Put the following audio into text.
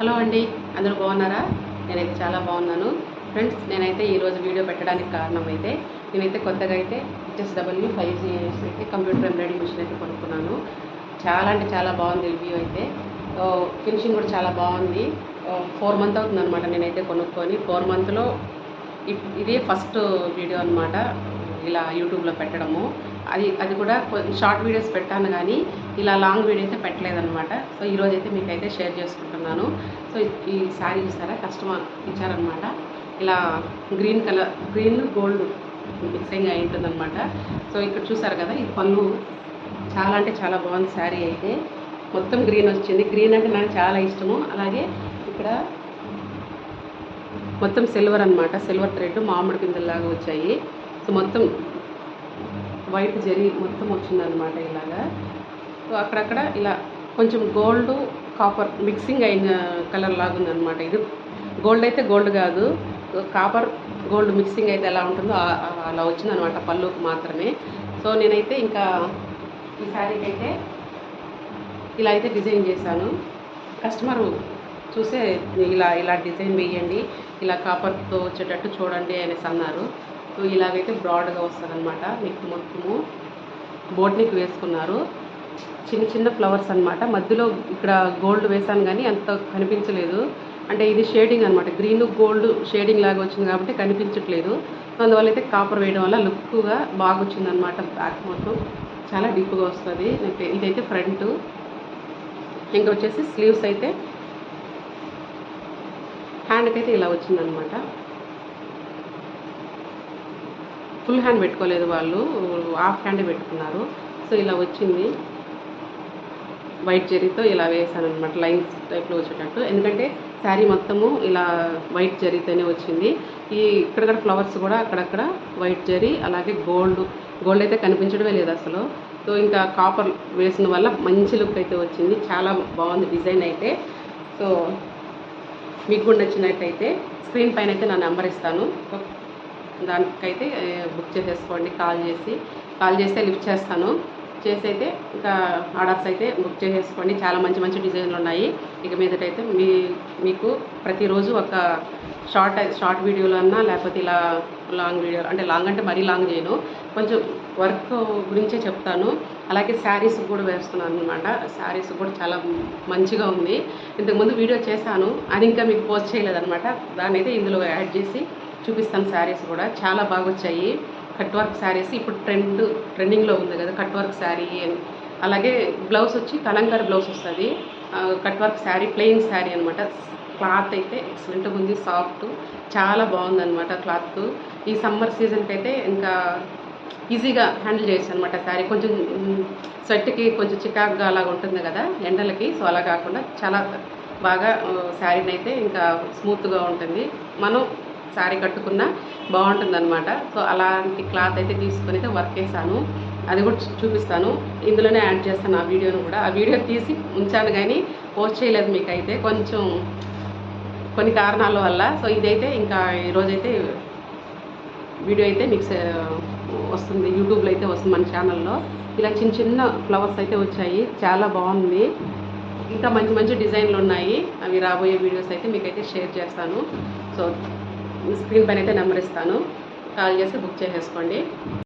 Hello అండి అందరూ బాగున్నారా? నేనైతే చాలా బాగున్నాను. ఫ్రెండ్స్ నేనైతే ఈరోజు వీడియో పెట్టడానికి కారణం అయితే నేనైతే కొత్తగా అయితే హెచ్ఎస్డబ్ల్యూ ఫైవ్ జీ అయితే కంప్యూటర్ ఎంబ్రాయిడరీ మిషన్ అయితే కొనుక్కున్నాను. చాలా అంటే చాలా బాగుంది రివ్యూ అయితే. ఫినిషింగ్ కూడా చాలా బాగుంది. ఫోర్ మంత్ అవుతుంది అనమాట నేనైతే కొనుక్కొని. ఫోర్ మంత్లో ఇదే ఫస్ట్ వీడియో అనమాట ఇలా యూట్యూబ్లో పెట్టడము. అది అది కూడా షార్ట్ వీడియోస్ పెట్టాను కానీ ఇలా లాంగ్ వీడియో అయితే పెట్టలేదనమాట సో ఈరోజు అయితే మీకు అయితే షేర్ చేసుకుంటున్నాను. సో ఈ శారీ చూసారా? కస్టమర్ ఇచ్చారనమాట ఇలా green colour green gold mixing అయి ఉంటుందన్నమాట సో ఇక్కడ చూసారు కదా ఈ పళ్ళు. చాలా అంటే చాలా బాగుంది శారీ అయితే. మొత్తం గ్రీన్ వచ్చింది. గ్రీన్ అంటే నాకు చాలా ఇష్టము. అలాగే ఇక్కడ మొత్తం సిల్వర్ అన్నమాట. సిల్వర్ థ్రెడ్ మామిడి పిందెల్లాగా వచ్చాయి. సో మొత్తం వైట్ జరి మొత్తం వచ్చిందనమాట ఇలాగా. సో అక్కడక్కడ ఇలా కొంచెం గోల్డ్ కాపర్ మిక్సింగ్ అయిన కలర్ లాగుందనమాట ఇది. గోల్డ్ అయితే గోల్డ్ కాదు. కాపర్ గోల్డ్ మిక్సింగ్ అయితే ఎలా ఉంటుందో అలా వచ్చిందనమాట పళ్ళుకి మాత్రమే. సో నేనైతే ఇంకా ఈ శారీకి అయితే ఇలా అయితే డిజైన్ చేశాను. కస్టమరు చూసే ఇలా ఇలా డిజైన్ వేయండి ఇలా కాపర్తో వచ్చేటట్టు చూడండి అనేసి అన్నారు. సో ఇలాగైతే బ్రాడ్గా వస్తుందన్నమాట. మీకు మొత్తము బోట్నికి వేసుకున్నారు. చిన్న చిన్న ఫ్లవర్స్ అన్నమాట. మధ్యలో ఇక్కడ గోల్డ్ వేసాను కానీ అంత కనిపించలేదు. అంటే ఇది షేడింగ్ అనమాట గ్రీన్ గోల్డ్ షేడింగ్ లాగా వచ్చింది కాబట్టి కనిపించట్లేదు. అందువల్ల అయితే కాపర్ వేయడం వల్ల లుక్గా బాగా వచ్చిందనమాట బ్యాక్ మొత్తం. చాలా డీప్గా వస్తుంది. ఇదైతే ఫ్రంట్ ఇంకా వచ్చేసి స్లీవ్స్ అయితే హ్యాండ్కి అయితే ఇలా వచ్చిందనమాట. ఫుల్ హ్యాండ్ పెట్టుకోలేదు వాళ్ళు హాఫ్ హ్యాండ్ పెట్టుకున్నారు. సో ఇలా వచ్చింది. వైట్ జరీతో ఇలా వేసాను అనమాట లైన్స్ టైప్లో వచ్చేటట్టు. ఎందుకంటే శారీ మొత్తము ఇలా వైట్ జరీతోనే వచ్చింది. ఈ ఇక్కడక్కడ ఫ్లవర్స్ కూడా అక్కడక్కడ వైట్ జరీ అలాగే గోల్డ్ గోల్డ్ అయితే కనిపించడమే లేదు అసలు. సో ఇంకా కాపర్ వేసిన వల్ల మంచి లుక్ అయితే వచ్చింది. చాలా బాగుంది డిజైన్ అయితే. సో మీకు కూడా నచ్చినట్టయితే స్క్రీన్ పైన అయితే నా నెంబర్ ఇస్తాను. దానికైతే బుక్ చేసేసుకోండి కాల్ చేసి. కాల్ చేస్తే లిఫ్ట్ చేస్తాను. చేసి అయితే ఇంకా ఆర్డర్స్ అయితే బుక్ చేసేసుకోండి. చాలా మంచి మంచి డిజైన్లు ఉన్నాయి. ఇక మీదటైతే మీ మీకు ప్రతిరోజు ఒక షార్ట్ షార్ట్ వీడియోలో అన్నా లేకపోతే ఇలా లాంగ్ వీడియో అంటే లాంగ్ అంటే మరీ లాంగ్ చేయను. కొంచెం వర్క్ గురించే చెప్తాను. అలాగే శారీస్ కూడా వేస్తున్నాను అనమాట శారీస్ కూడా చాలా మంచిగా ఉంది. ఇంతకుముందు వీడియో చేశాను. అది ఇంకా మీకు పోస్ట్ చేయలేదనమాట దాని అయితే ఇందులో యాడ్ చేసి చూపిస్తాను శారీస్ కూడా. చాలా బాగా వచ్చాయి కట్ వర్క్ శారీస్ ఇప్పుడు ట్రెండ్ ట్రెండింగ్లో ఉంది కదా కట్ వర్క్ శారీ అని. అలాగే బ్లౌజ్ వచ్చి కలంకర్ బ్లౌజ్ వస్తుంది. Cut work sari plain sari అనమాట క్లాత్ అయితే ఎక్సలెంట్గా ఉంది సాఫ్ట్ చాలా బాగుందనమాట క్లాత్. ఈ సమ్మర్ సీజన్కి అయితే ఇంకా ఈజీగా హ్యాండిల్ చేయొచ్చు అనమాట శారీ. కొంచెం స్వెట్కి కొంచెం చికాకుగా అలాగ ఉంటుంది కదా ఎండలకి సో అలా కాకుండా చాలా బాగా శారీని అయితే ఇంకా స్మూత్గా ఉంటుంది. మనం శారీ కట్టుకున్నా బాగుంటుంది అనమాట సో అలాంటి క్లాత్ అయితే తీసుకొని అయితే వర్క్ చేశాను. అది కూడా చూపిస్తాను. ఇందులోనే యాడ్ చేస్తాను ఆ వీడియోను కూడా. ఆ వీడియో తీసి ఉంచాను కానీ పోస్ట్ చేయలేదు మీకు అయితే కొంచెం కొన్ని కారణాల వల్ల. సో ఇదైతే ఇంకా ఈరోజైతే వీడియో అయితే మీకు వస్తుంది. యూట్యూబ్లో అయితే వస్తుంది మన ఛానల్లో ఇలా చిన్న చిన్న ఫ్లవర్స్ అయితే వచ్చాయి. చాలా బాగుంది. ఇంకా మంచి మంచి డిజైన్లు ఉన్నాయి. అవి రాబోయే వీడియోస్ అయితే మీకైతే షేర్ చేస్తాను. సో స్క్రీన్ పైన అయితే నెంబర్ ఇస్తాను. కాల్ చేసి బుక్ చేసేసుకోండి.